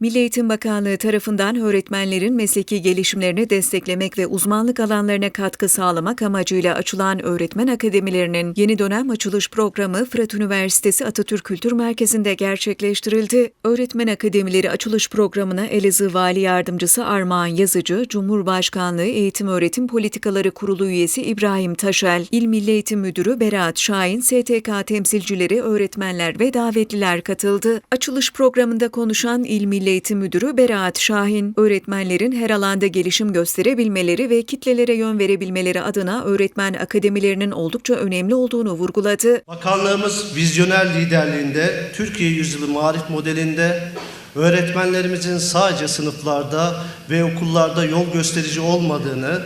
Milli Eğitim Bakanlığı tarafından öğretmenlerin mesleki gelişimlerini desteklemek ve uzmanlık alanlarına katkı sağlamak amacıyla açılan öğretmen akademilerinin yeni dönem açılış programı Fırat Üniversitesi Atatürk Kültür Merkezi'nde gerçekleştirildi. Öğretmen akademileri açılış programına Elazığ Vali Yardımcısı Armağan Yazıcı, Cumhurbaşkanlığı Eğitim Öğretim Politikaları Kurulu üyesi İbrahim Taşel, İl Milli Eğitim Müdürü Berat Şahin, STK temsilcileri, öğretmenler ve davetliler katıldı. Açılış programında konuşan İl Milli Eğitim Müdürü Berat Şahin, öğretmenlerin her alanda gelişim gösterebilmeleri ve kitlelere yön verebilmeleri adına öğretmen akademilerinin oldukça önemli olduğunu vurguladı. Bakanlığımız vizyoner liderliğinde Türkiye Yüzyılı Marif modelinde öğretmenlerimizin sadece sınıflarda ve okullarda yol gösterici olmadığını,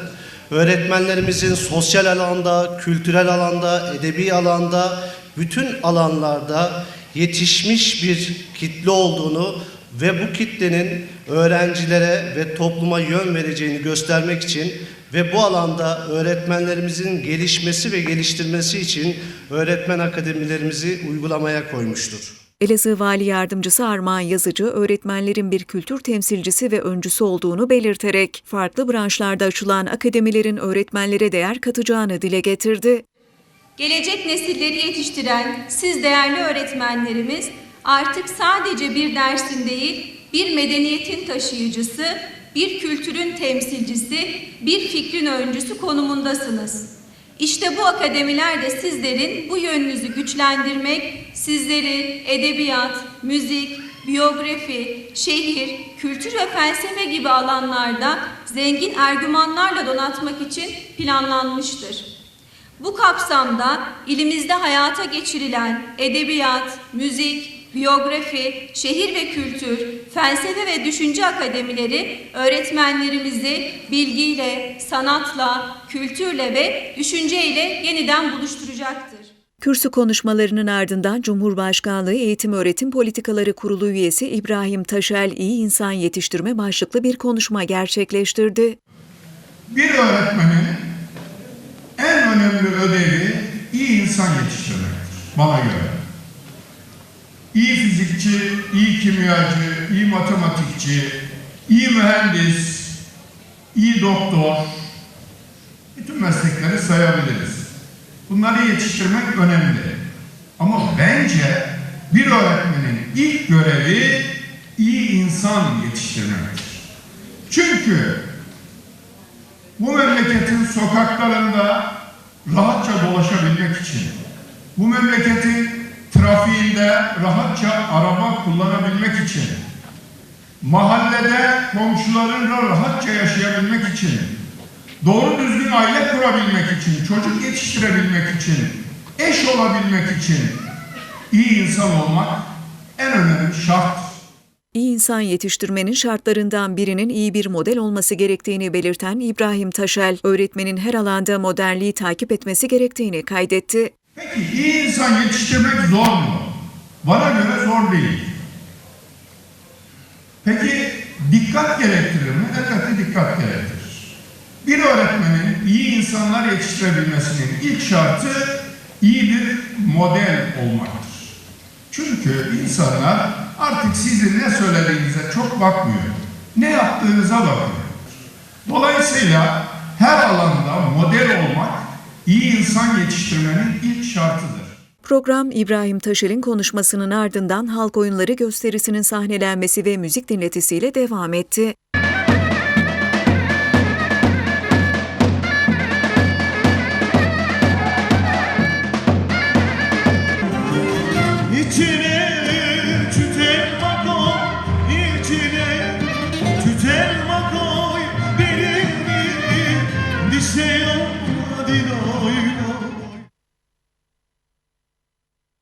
öğretmenlerimizin sosyal alanda, kültürel alanda, edebi alanda, bütün alanlarda yetişmiş bir kitle olduğunu ve bu kitlenin öğrencilere ve topluma yön vereceğini göstermek için ve bu alanda öğretmenlerimizin gelişmesi ve geliştirmesi için öğretmen akademilerimizi uygulamaya koymuştur. Elazığ Vali Yardımcısı Armağan Yazıcı, öğretmenlerin bir kültür temsilcisi ve öncüsü olduğunu belirterek, farklı branşlarda açılan akademilerin öğretmenlere değer katacağını dile getirdi. Gelecek nesilleri yetiştiren siz değerli öğretmenlerimiz artık sadece bir dersin değil, bir medeniyetin taşıyıcısı, bir kültürün temsilcisi, bir fikrin öncüsü konumundasınız. İşte bu akademiler de sizlerin bu yönünüzü güçlendirmek, sizleri edebiyat, müzik, biyografi, şehir, kültür ve felsefe gibi alanlarda zengin ergümanlarla donatmak için planlanmıştır. Bu kapsamda ilimizde hayata geçirilen edebiyat, müzik, biyografi, şehir ve kültür, felsefe ve düşünce akademileri öğretmenlerimizi bilgiyle, sanatla, kültürle ve düşünceyle yeniden buluşturacaktır. Kürsü konuşmalarının ardından Cumhurbaşkanlığı Eğitim Öğretim Politikaları Kurulu üyesi İbrahim Taşel iyi insan yetiştirme başlıklı bir konuşma gerçekleştirdi. Bir öğretmenin en önemli ödevi iyi insan yetiştirmektir bana göre. Fizikçi, iyi kimyacı, iyi matematikçi, iyi mühendis, iyi doktor, bütün meslekleri sayabiliriz. Bunları yetiştirmek önemli. Ama bence bir öğretmenin ilk görevi iyi insan yetiştirmektir. Çünkü bu memleketin sokaklarında rahatça dolaşabilmek için, bu memleketin rahatça araba kullanabilmek için, mahallede komşularınla rahatça yaşayabilmek için, doğru düzgün aile kurabilmek için, çocuk yetiştirebilmek için, eş olabilmek için iyi insan olmak en önemli şarttır. İyi insan yetiştirmenin şartlarından birinin iyi bir model olması gerektiğini belirten İbrahim Taşel, öğretmenin her alanda modernliği takip etmesi gerektiğini kaydetti. Peki iyi insan yetiştirmek zor mu? Zor değil. Peki dikkat gerektirir mi? Elbette dikkat gerektirir. Bir öğretmenin iyi insanlar yetiştirebilmesinin ilk şartı iyi bir model olmaktır. Çünkü insanlar artık sizin ne söylediğinize çok bakmıyor. Ne yaptığınıza bakıyor. Dolayısıyla her alanda model olmak iyi insan yetiştirmenin ilk şartıdır. Program İbrahim Taşel'in konuşmasının ardından halk oyunları gösterisinin sahnelenmesi ve müzik dinletisiyle devam etti. İçine